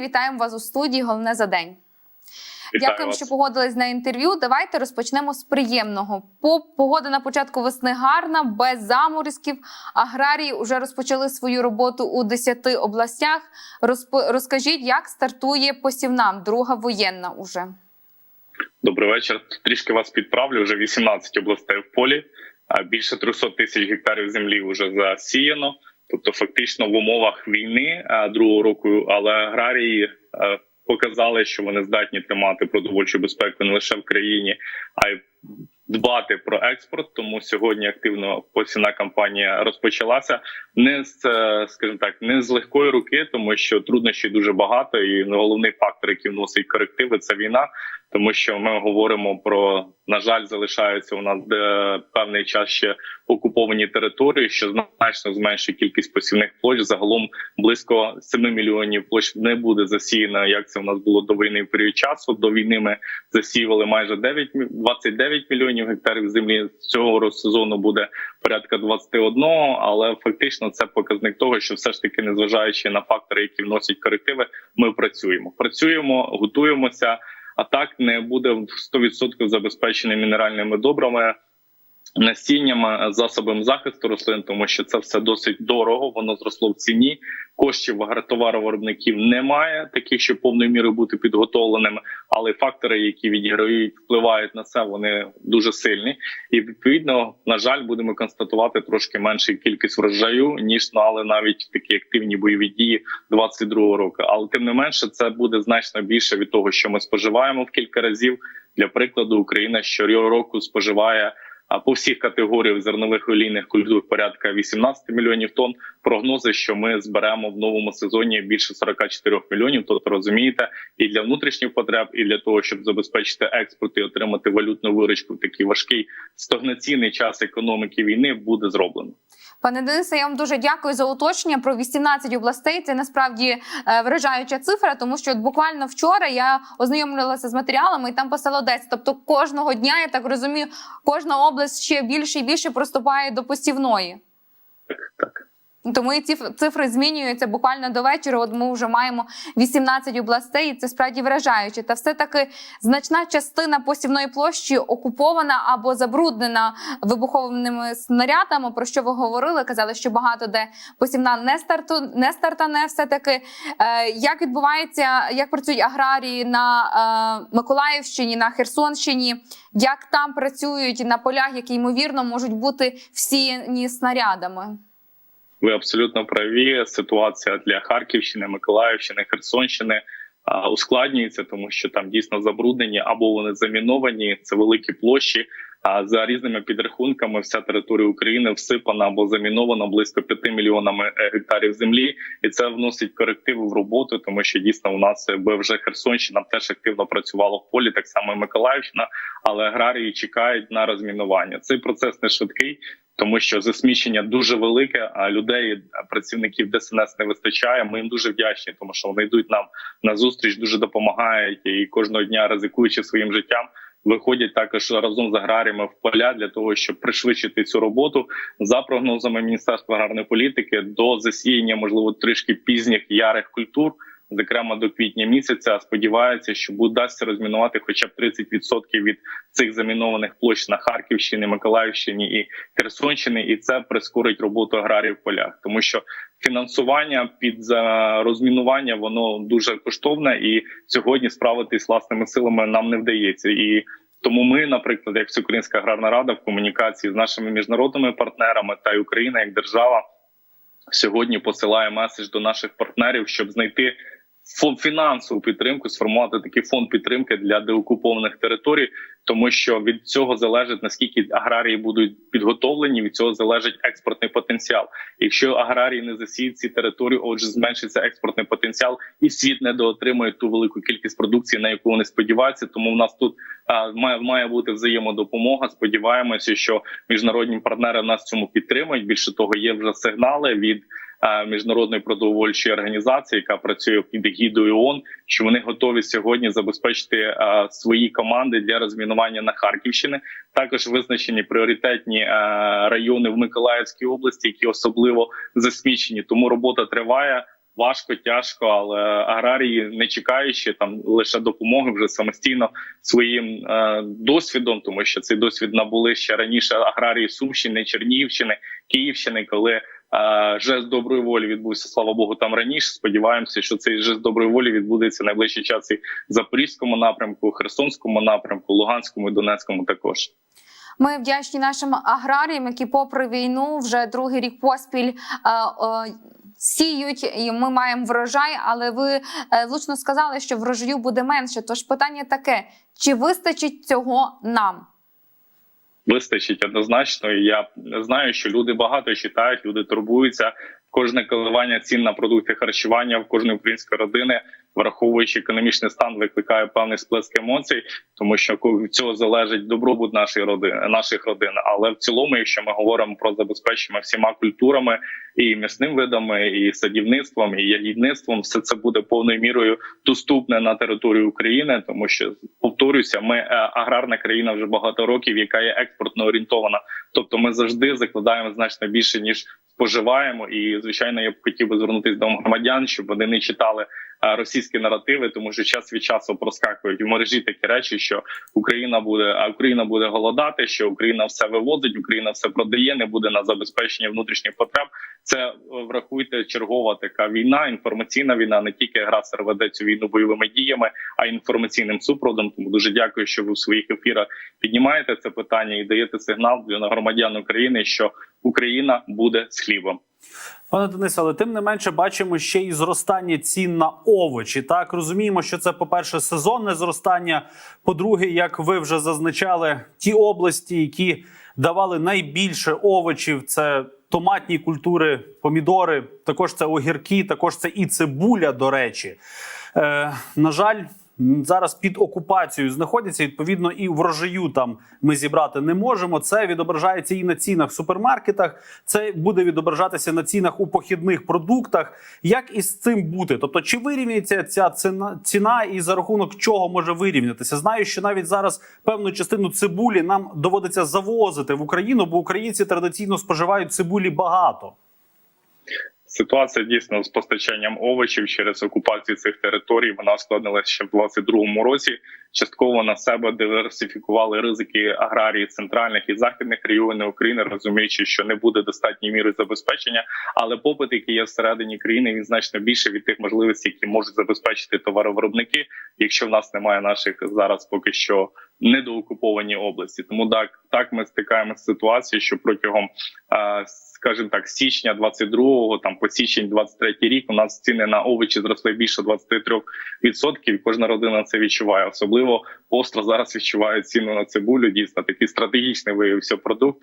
Вітаємо вас у студії. Головне за день. Вітаю вас. що погодились на інтерв'ю. Давайте розпочнемо з приємного. Погода на початку весни гарна, без заморозків. Аграрії вже розпочали свою роботу у 10 областях. Розп- Розкажіть, як стартує посівна, друга воєнна уже. Добрий вечір. Трішки вас підправлю. Вже 18 областей в полі. Більше 300 тисяч гектарів землі вже засіяно. Тобто, фактично, в умовах війни другого року, але аграрії показали, що вони здатні тримати продовольчу безпеку не лише в країні, а й дбати про експорт. Тому сьогодні активно посівна кампанія розпочалася. Не з е, скажімо так, не з легкої руки, тому що труднощів дуже багато, і головний фактор, який вносить корективи, це війна. Тому що ми говоримо про на жаль, залишаються у нас де певний час ще окуповані території, що значно зменшує кількість посівних площ. Загалом близько 7 мільйонів площ не буде засіяно, як це у нас було до війни в період часу. До війни ми засіювали майже 9, мі- 29 мільйонів гектарів землі. Цього року сезону буде порядка 21, але фактично це показник того, що все ж таки, незважаючи на фактори, які вносять корективи, ми працюємо. Працюємо, готуємося. А так не буде в 100% забезпечений мінеральними добрами, насіннями, засобами захисту рослин, тому що це все досить дорого. Воно зросло в ціні. Коштів агротоваровиробників немає, таких, щоб повною мірою бути підготовленими. Але фактори, які відіграють, впливають на це, вони дуже сильні. І відповідно, на жаль, будемо констатувати трошки меншу кількість врожаю ніж ну, але навіть в такі активні бойові дії 22-го року. Але тим не менше, це буде значно більше від того, що ми споживаємо в кілька разів. Для прикладу, Україна щороку споживає. А по всіх категоріях зернових олійних культур порядка 18 мільйонів тонн. Прогнози, що ми зберемо в новому сезоні більше 44 мільйонів. Тобто розумієте, і для внутрішніх потреб, і для того, щоб забезпечити експорт і отримати валютну виручку в такий важкий стагнаційний час економіки війни, буде зроблено. Пане Денисе, я вам дуже дякую за уточнення про 18 областей. Це насправді е, вражаюча цифра, тому що от буквально вчора я ознайомлювалася з матеріалами, і там писало 10. Тобто кожного дня, я так розумію, кожна область ще більше і більше проступає до посівної. Тому і ці цифри змінюються буквально до вечора. От ми вже маємо 18 областей, і це справді вражаюче. Та все таки значна частина посівної площі окупована або забруднена вибуховими снарядами. Про що ви говорили? Казали, що багато де посівна не старту не стартане. Все таки е, як відбувається, як працюють аграрії на е, Миколаївщині, на Херсонщині, як там працюють на полях, які ймовірно можуть бути всіяні снарядами. Ви абсолютно праві. Ситуація для Харківщини, Миколаївщини, Херсонщини ускладнюється, тому що там дійсно забруднені або вони заміновані. Це великі площі. А за різними підрахунками, вся територія України всипана або замінована близько 5 мільйонами е, гектарів землі, і це вносить корективи в роботу, тому що дійсно у нас е, вже Херсонщина теж активно працювала в полі, так само і Миколаївщина, але аграрії чекають на розмінування. Цей процес не швидкий. Тому що засмічення дуже велике, а людей, працівників ДСНС не вистачає. Ми їм дуже вдячні, тому що вони йдуть нам на зустріч, дуже допомагають і кожного дня ризикуючи своїм життям. Виходять також разом з аграріями в поля для того, щоб пришвидшити цю роботу за прогнозами Міністерства аграрної політики до засіяння, можливо, трішки пізніх ярих культур, зокрема до квітня місяця. Сподіваються, що вдасться розмінувати хоча б 30% від цих замінованих площ на Харківщині, Миколаївщині і Херсонщині, і це прискорить роботу аграрів в полях, тому що фінансування під розмінування воно дуже коштовне, і сьогодні справитись власними силами нам не вдається. І тому ми, наприклад, як Всеукраїнська аграрна рада в комунікації з нашими міжнародними партнерами та й Україна як держава сьогодні посилає меседж до наших партнерів, щоб знайти фінансову підтримку, сформувати такий фонд підтримки для деокупованих територій, тому що від цього залежить наскільки аграрії будуть підготовлені. Від цього залежить експортний потенціал. Якщо аграрії не засіють ці території, отже, зменшиться експортний потенціал, і світ не доотримує ту велику кількість продукції, на яку вони сподіваються. Тому в нас тут а, має має бути взаємодопомога. Сподіваємося, що міжнародні партнери нас цьому підтримують. Більше того, є вже сигнали від міжнародної продовольчої організації, яка працює під егідою ООН, що вони готові сьогодні забезпечити е, свої команди для розмінування на Харківщині. Також визначені пріоритетні е, райони в Миколаївській області, які особливо засмічені. Тому робота триває. важко, тяжко, але аграрії, не чекаючи там лише допомоги, вже самостійно своїм е, досвідом, тому що цей досвід набули ще раніше аграрії Сумщини, Чернігівщини, Київщини, коли. Е, Жест доброї волі відбувся, слава Богу, там раніше. Сподіваємося, що цей жест доброї волі відбудеться найближчий час і Запорізькому напрямку, Херсонському напрямку, Луганському і Донецькому також. Ми вдячні нашим аграріям, які, попри війну, вже другий рік поспіль. е, Сіють і ми маємо врожай, але ви е, влучно сказали, що врожаю буде менше. Тож питання таке: чи вистачить цього нам? Вистачить однозначно. І я знаю, що люди багато читають, люди турбуються. Кожне коливання цін на продукти харчування в кожної української родини, враховуючи економічний стан, викликає певний сплеск емоцій, тому що від цього залежить добробут нашої родини, наших родин. Але в цілому, якщо ми говоримо про забезпечення всіма культурами і м'ясним видами, і садівництвом, і ягідництвом, все це буде повною мірою доступне на територію України, тому що повторюся, ми е, аграрна країна вже багато років, яка є експортно орієнтована. Тобто, ми завжди закладаємо значно більше ніж споживаємо. І звичайно, я б хотів би звернутися до громадян, щоб вони не читали російські наративи, тому що час від часу проскакують в мережі такі речі, що Україна буде, а Україна буде голодати, що Україна все вивозить, Україна все продає, не буде на забезпечення внутрішніх потреб. Це е, врахуйте чергова така війна, інформаційна війна. Не тільки агресор веде цю війну бойовими діями, а інформаційним супроводом. Тому дуже дякую, що ви в своїх ефірах піднімаєте це питання і даєте сигнал для громадян України, що Україна буде з хлібом. Пане Денисе, але тим не менше бачимо ще й зростання цін на овочі. Так розуміємо, що це, по-перше, сезонне зростання. По-друге, як ви вже зазначали, ті області, які давали найбільше овочів, це томатні культури, помідори, також це огірки, також це і цибуля. До речі, е, на жаль. Зараз під окупацією знаходяться відповідно і врожаю там ми зібрати не можемо. Це відображається і на цінах в супермаркетах. Це буде відображатися на цінах у похідних продуктах. Як із цим бути? Тобто, чи вирівняється ця ціна, ціна і за рахунок чого може вирівнятися? Знаю, що навіть зараз певну частину цибулі нам доводиться завозити в Україну, бо українці традиційно споживають цибулі багато. Ситуація дійсно з постачанням овочів через окупацію цих територій вона ускладнилася ще в 22-му році. Частково на себе диверсифікували ризики аграрії центральних і західних регіонів України, розуміючи, що не буде достатньої міри забезпечення, але попит, який є всередині країни, він значно більше від тих можливостей, які можуть забезпечити товаровиробники, якщо в нас немає наших зараз поки що недоокуповані області. Тому так так ми стикаємося з ситуацією, що протягом скажімо так, січня 22-го, там по січень 23 рік у нас ціни на овочі зросли більше 23%, і Кожна родина це відчуває. Особливо остро зараз відчуває ціну на цибулю. Дійсно, такий стратегічний виявився продукт.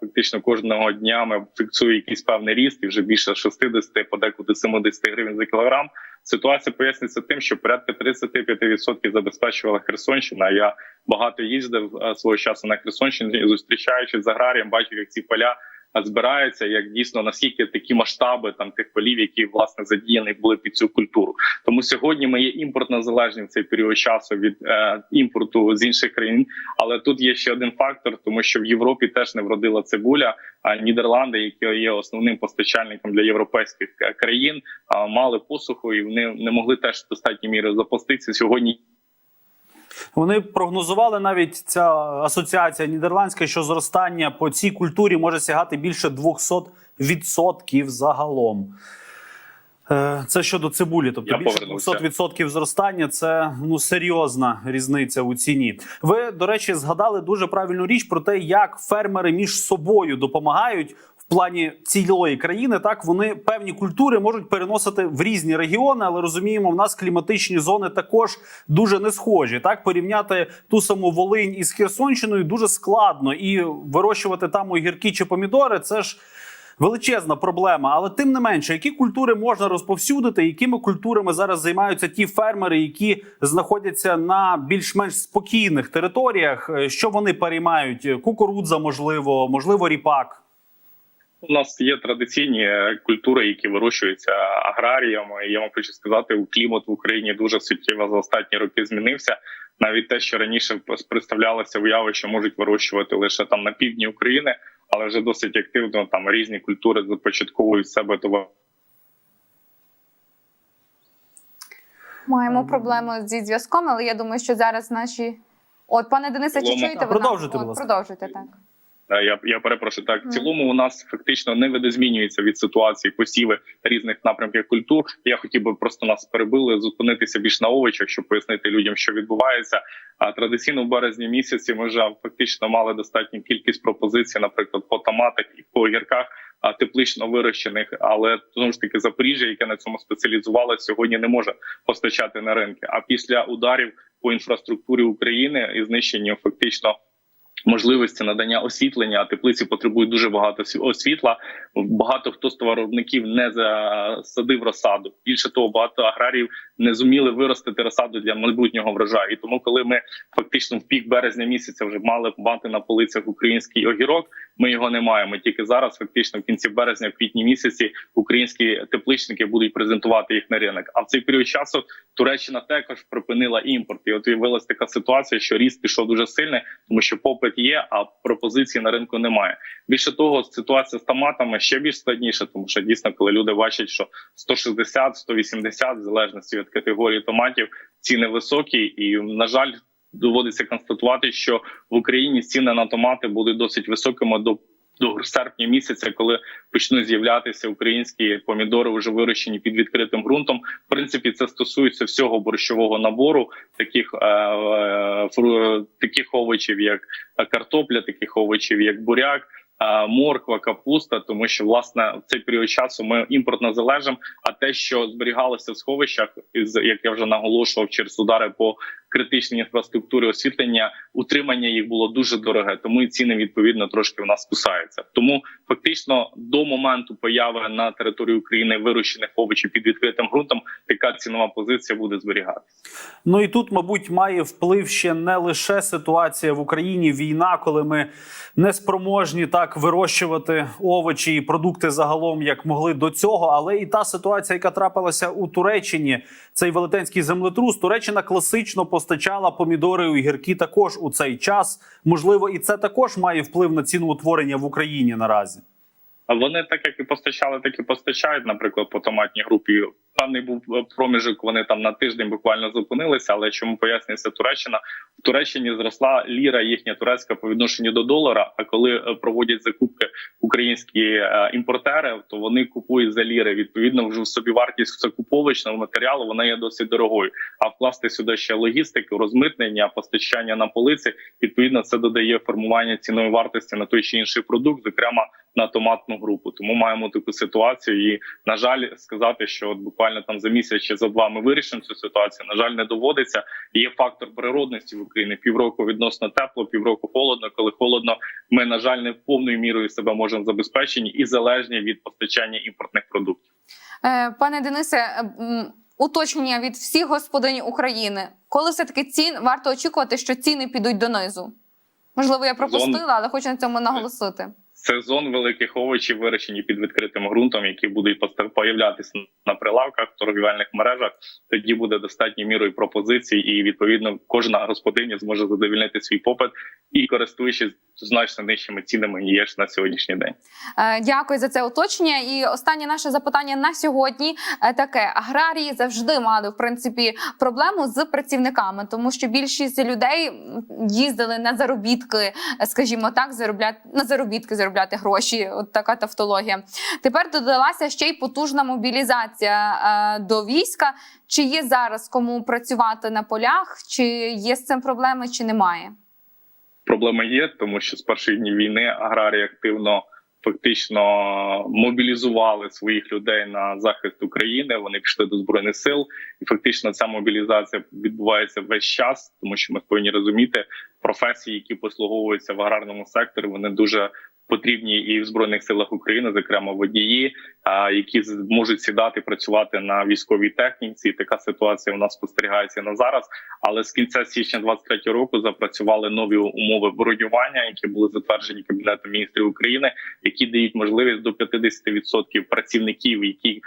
Фактично кожного дня ми фіксує якийсь певний ріст, і вже більше 60, подекуди 70 гривень за кілограм. Ситуація пояснюється тим, що порядка 35% забезпечувала Херсонщина. Я багато їздив е, свого часу на Херсонщині, і зустрічаючись з аграрієм, бачив, як ці поля а, збираються, як дійсно наскільки такі масштаби там тих полів, які власне задіяні були під цю культуру. Тому сьогодні ми є імпортно залежні в цей період часу від е, імпорту з інших країн. Але тут є ще один фактор, тому що в Європі теж не вродила цибуля. А Нідерланди, які є основним постачальником для європейських е, країн, мали посуху і вони не могли теж в достатній мірі запуститися сьогодні. Вони прогнозували навіть ця асоціація нідерландська, що зростання по цій культурі може сягати більше 200% загалом. Е, Це щодо цибулі, тобто Я більше повернувся. 200% зростання це ну серйозна різниця у ціні. Ви, до речі, згадали дуже правильну річ про те, як фермери між собою допомагають плані цілої країни. Так вони певні культури можуть переносити в різні регіони, але розуміємо, в нас кліматичні зони також дуже не схожі. Так порівняти ту саму Волинь із Херсонщиною дуже складно і вирощувати там огірки чи помідори. Це ж величезна проблема. Але тим не менше, які культури можна розповсюдити, якими культурами зараз займаються ті фермери, які знаходяться на більш-менш спокійних територіях, Е, що вони переймають? Кукурудза, можливо, можливо, ріпак. У нас є традиційні культури, які вирощуються аграріями. І Я вам хочу сказати, у клімат в Україні дуже суттєво за останні роки змінився. Навіть те, що раніше представлялося уяви, що можуть вирощувати лише там на півдні України, але вже досить активно там різні культури започатковують себе товар. Маємо проблему зі зв'язком, але я думаю, що зараз наші. От, пане Денисе, чи чуєте ви? Продовжуйте, будь От, ласка. Продовжуйте, так. Е, Я я перепрошую так. В цілому у нас фактично не видозмінюється від ситуації посіви різних напрямків культур. Я хотів би просто нас перебили зупинитися більш на овочах, щоб пояснити людям, що відбувається. А традиційно в березні місяці ми вже фактично мали достатню кількість пропозицій, наприклад, по томатах і по огірках. А теплично вирощених, але знову ж таки Запоріжжя, яке на цьому спеціалізувалося, сьогодні не може постачати на ринки. А після ударів по інфраструктурі України і знищення фактично можливості надання освітлення, а теплиці потребують дуже багато освітла. Багато хто з товаровиробників не засадив розсаду. Більше того, багато аграріїв не зуміли виростити розсаду для майбутнього врожаю. І тому, коли ми фактично в пік березня місяця вже мали мати на полицях український огірок, ми його не маємо. Тільки зараз, фактично, в кінці березня, в квітні місяці, українські тепличники будуть презентувати їх на ринок. А в цей період часу Туреччина також припинила імпорт. І от виявилася така ситуація, що ріст пішов дуже сильний, тому що попит є, а пропозиції на ринку немає. Більше того, ситуація з томатами ще більш складніша, тому що дійсно, коли люди бачать, що 160, 180, в залежності від категорії томатів, ціни високі, і на жаль, доводиться констатувати, що в Україні ціни на томати будуть досить високими до. До серпня місяця, коли почнуть з'являтися українські помідори, вже вирощені під відкритим ґрунтом. В принципі, це стосується всього борщового набору, таких е, е, таких овочів, як картопля, таких овочів, як буряк. Е, Морква, капуста, тому що власне в цей період часу ми імпортно залежимо. А те, що зберігалося в сховищах, як я вже наголошував, через удари по критичній інфраструктурі освітлення, утримання їх було дуже дороге, тому і ціни відповідно трошки в нас кусаються. Тому фактично до моменту появи на території України вирощених овочів під відкритим ґрунтом, така цінова позиція буде зберігатися. Ну і тут, мабуть, має вплив ще не лише ситуація в Україні, війна, коли ми не спроможні так вирощувати овочі і продукти загалом, як могли до цього, але і та ситуація, яка трапилася у Туреччині, цей велетенський землетрус. Туреччина класично постачала помідори і огірки також у цей час. Можливо, і це також має вплив на ціноутворення в Україні наразі. Вони так як і постачали, так і постачають. Наприклад, по томатній групі певний був е, проміжок. Вони там на тиждень буквально зупинилися. Але чому пояснюється Туреччина? В Туреччині зросла ліра їхня турецька по відношенню до долара. А коли е, проводять закупки українські е, імпортери, то вони купують за ліри. Відповідно, вже в собі вартість закуповочного матеріалу вона є досить дорогою. А вкласти сюди ще логістику, розмитнення, постачання на полиці. Відповідно, це додає формування ціної вартості на той чи інший продукт, зокрема на томатну групу. Тому маємо таку ситуацію. І на жаль, сказати, що от буквально там за місяць чи за два ми вирішимо цю ситуацію. На жаль, не доводиться. Є фактор природності в Україні. Півроку відносно тепло, півроку холодно. Коли холодно, ми на жаль не повною мірою себе можемо забезпечені і залежні від постачання імпортних продуктів. Е, Пане Денисе, е, уточнення від всіх господинь України. Коли все таки цін варто очікувати, що ціни підуть донизу? Можливо, я пропустила, але хочу на цьому наголосити. Сезон великих овочів вирощені під відкритим ґрунтом, які будуть появлятися на прилавках торгівельних мережах. Тоді буде достатньою мірою пропозицій, і відповідно кожна господиня зможе задовільнити свій попит і користуючись значно нижчими цінами ніж на сьогоднішній день. Е, Дякую за це уточнення. І останнє наше запитання на сьогодні е, таке: аграрії завжди мали в принципі проблему з працівниками, тому що більшість людей їздили на заробітки, е, скажімо так, заробляти на заробітки заробляти гроші. От така тавтологія. Тепер додалася ще й потужна мобілізація е, до війська. Чи є зараз кому працювати на полях? Чи є з цим проблеми, чи немає? Проблема є, тому що з перших днів війни аграрії активно фактично мобілізували своїх людей на захист України. Вони пішли до збройних сил, і фактично ця мобілізація відбувається весь час, тому що ми повинні розуміти професії, які послуговуються в аграрному секторі. Вони дуже потрібні і в збройних силах України, зокрема водії, які можуть сідати працювати на військовій техніці. Така ситуація у нас спостерігається на зараз. Але з кінця січня 23 року запрацювали нові умови бронювання, які були затверджені кабінетом міністрів України, які дають можливість до 50% працівників, які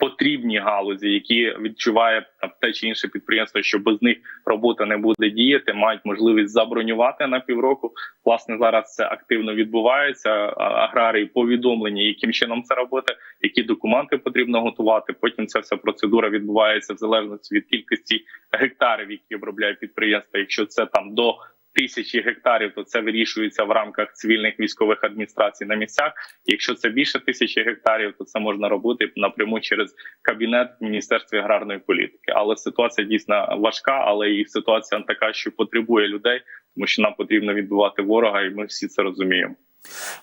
потрібні галузі, які відчуває там те чи інше підприємство, що без них робота не буде діяти, мають можливість забронювати на півроку. Власне, зараз це активно відбувається. Аграрії повідомлені, яким чином це робити, які документи потрібно готувати. Потім ця вся процедура відбувається в залежності від кількості гектарів, які обробляє підприємство. Якщо це там до тисячі гектарів, то це вирішується в рамках цивільних військових адміністрацій на місцях. Якщо це більше тисячі гектарів, то це можна робити напряму через кабінет в міністерстві аграрної політики. Але ситуація дійсно важка, але і ситуація така, що потребує людей, тому що нам потрібно відбивати ворога, і ми всі це розуміємо.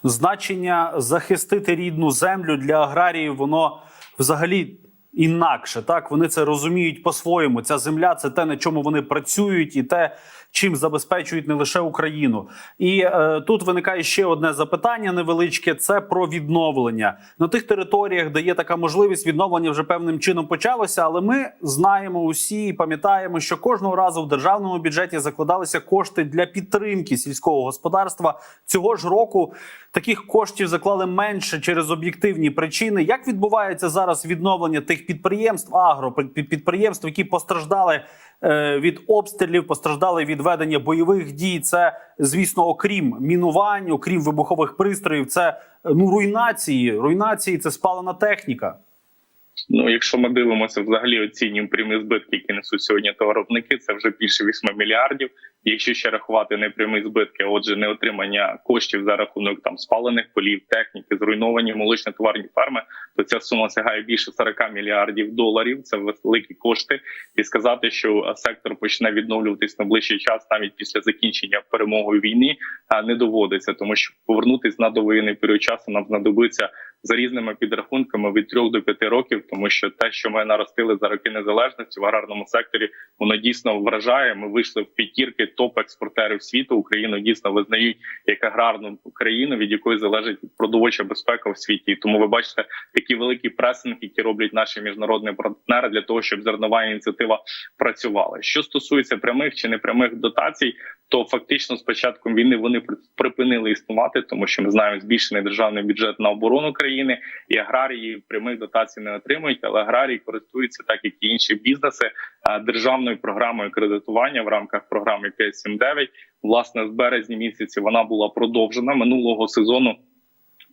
значення захистити рідну землю для аграріїв, воно взагалі. Інакше так вони це розуміють по-своєму. Ця земля це те, на чому вони працюють, і те, чим забезпечують не лише Україну. І е, тут виникає ще одне запитання невеличке: це про відновлення на тих територіях, де є така можливість. Відновлення вже певним чином почалося. Але ми знаємо усі і пам'ятаємо, що кожного разу в державному бюджеті закладалися кошти для підтримки сільського господарства. Цього ж року таких коштів заклали менше через об'єктивні причини. Як відбувається зараз відновлення тих підприємств, агропідприємств, які постраждали е, від обстрілів, постраждали від ведення бойових дій? Це звісно, окрім мінувань, окрім вибухових пристроїв, це е, ну руйнації. Руйнації це спалена техніка. Ну, якщо ми дивимося, взагалі оцінюємо прямі збитки, які несуть сьогодні товаровники, це вже більше 8 мільярдів. Якщо ще рахувати непрямі збитки, отже, не отримання коштів за рахунок там спалених полів, техніки, зруйновані молочні товарні ферми, то ця сума сягає більше 40 мільярдів доларів. Це великі кошти, і сказати, що сектор почне відновлюватись на ближчий час, навіть після закінчення перемогою війни, не доводиться, тому що повернутись на довоєнний період часу нам знадобиться за різними підрахунками від 3 до 5 років, тому що те, що ми наростили за роки незалежності в аграрному секторі, воно дійсно вражає. Ми вийшли в п'ятірки топ-експортерів світу. Україну дійсно визнають як аграрну країну, від якої залежить продовольча безпека в світі. І тому ви бачите такі великі пресинг, які роблять наші міжнародні партнери для того, щоб зернова ініціатива працювала. Що стосується прямих чи непрямих дотацій, то фактично з початком війни вони припинили існувати, тому що ми знаємо збільшений державний бюджет на оборону країни, і аграрії прямих дотацій не отримують, але аграрії користуються так, як і інші бізнеси державною програмою кредитування в рамках програми 5.7.9. Власне, з березня місяці вона була продовжена минулого сезону.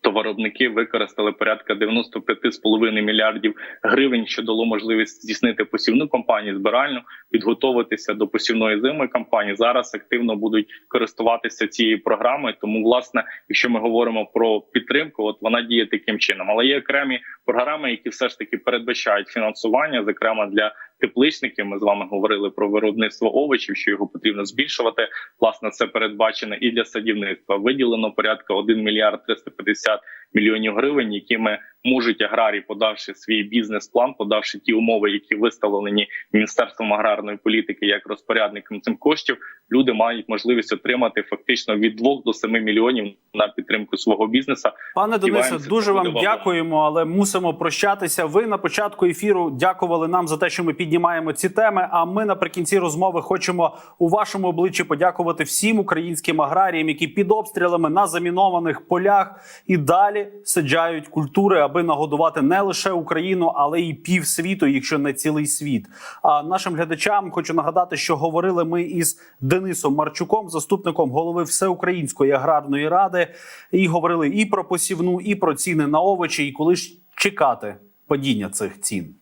Товаровники використали порядка 95,5 мільярдів гривень, що дало можливість здійснити посівну кампанію збиральну, підготуватися до посівної зими кампанії. Зараз активно будуть користуватися цією програмою. Тому, власне, якщо ми говоримо про підтримку, от вона діє таким чином. Але є окремі програми, які все ж таки передбачають фінансування, зокрема для тепличників. Ми з вами говорили про виробництво овочів, що його потрібно збільшувати. Власне, це передбачено і для садівництва. Виділено порядка 1 мільярд 350 мільйонів гривень, якими можуть аграрії, подавши свій бізнес-план, подавши ті умови, які виставлені міністерством аграрної політики як розпорядником цим коштів, люди мають можливість отримати фактично від 2 до 7 мільйонів на підтримку свого бізнесу. Пане Денисе, дуже вам буде дякуємо, але мусимо прощатися. Ви на початку ефіру дякували нам за те, що ми піднімаємо ці теми. А ми наприкінці розмови хочемо у вашому обличчі подякувати всім українським аграріям, які під обстрілами на замінованих полях і далі саджають культури, аби нагодувати не лише Україну, але й півсвіту, якщо не цілий світ. А нашим глядачам хочу нагадати, що говорили ми із Денисом Марчуком, заступником голови Всеукраїнської аграрної ради, і говорили і про посівну, і про ціни на овочі, і коли ж чекати падіння цих цін.